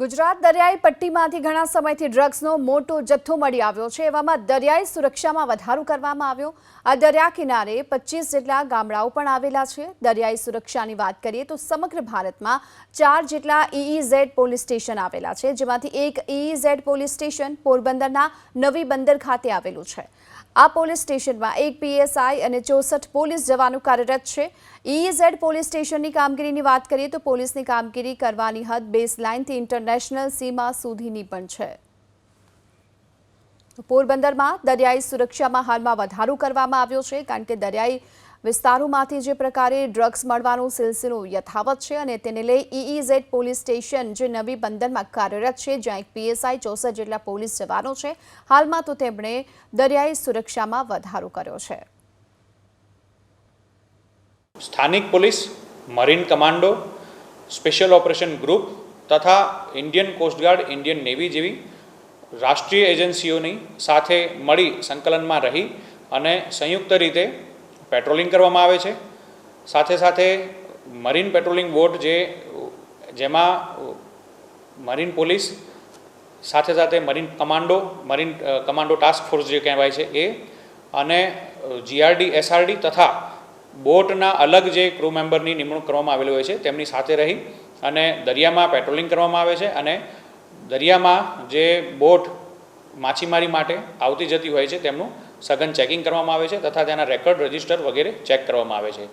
ગુજરાત દરિયાઈ પટ્ટીમાંથી ઘણા સમયથી ડ્રગ્સનો મોટો જથ્થો મળી આવ્યો છે. એવામાં દરિયાઈ સુરક્ષામાં વધારો કરવામાં આવ્યો. આ દરિયા કિનારે પચીસ જેટલા ગામડાઓ પણ આવેલા છે. દરિયાઈ સુરક્ષાની વાત કરીએ તો સમગ્ર ભારતમાં ચાર જેટલા ઈઈઝેડ પોલીસ સ્ટેશન આવેલા છે, જેમાંથી એક ઈઈઝેડ પોલીસ સ્ટેશન પોરબંદરના નવી બંદર ખાતે આવેલું છે. આ પોલીસ સ્ટેશનમાં એક પીએસઆઈ અને ચોસઠ પોલીસ જવાનો કાર્યરત છે. ઈઝેડ પોલીસ સ્ટેશનની કામગીરીની વાત કરીએ તો પોલીસની કામગીરી કરવાની હદ બેઝ લાઇનથી ઇન્ટરનેશનલ સીમા સુધીની પણ છે. પોરબંદરમાં દરિયાઈ સુરક્ષામાં હાલમાં વધારો કરવામાં આવ્યો છે, કારણ કે દરિયાઈ વિસ્તારોમાંથી જે પ્રકારે ડ્રગ્સ મળવાનો સિલસિલો યથાવત છે અને તેને લઈ ઈઈઝેડ પોલીસ સ્ટેશન જે નવી બંદરમાં કાર્યરત છે, જ્યાં એક પીએસઆઈ ચોસઠ જેટલા પોલીસ જવાનો છે, હાલમાં તો તેમણે દરિયાઈ સુરક્ષામાં વધારો કર્યો છે. સ્થાનિક police, marine commando, special operation group તથા Indian coast guard Indian navy જેવી રાષ્ટ્રીય એજન્સીઓની સાથે મળી સંકલનમાં રહી અને સંયુક્ત રીતે પેટ્રોલિંગ કરવામાં આવે છે. સાથે સાથે મરીન પેટ્રોલિંગ બોટ જે, જેમાં મરીન પોલીસ, સાથે સાથે marine commando marine commando task force જે કહેવાય છે એ, અને જીઆરડી, એસઆરડી તથા બોટના અલગ જે ક્રૂ મેમ્બરની નિમણૂક કરવામાં આવેલી હોય છે, તેમની સાથે રહી અને દરિયામાં પેટ્રોલિંગ કરવામાં આવે છે અને દરિયામાં જે બોટ માછીમારી માટે આવતી જતી હોય છે, તેમનું સઘન ચેકિંગ કરવામાં આવે છે તથા તેના રેકોર્ડ રજિસ્ટર વગેરે ચેક કરવામાં આવે છે.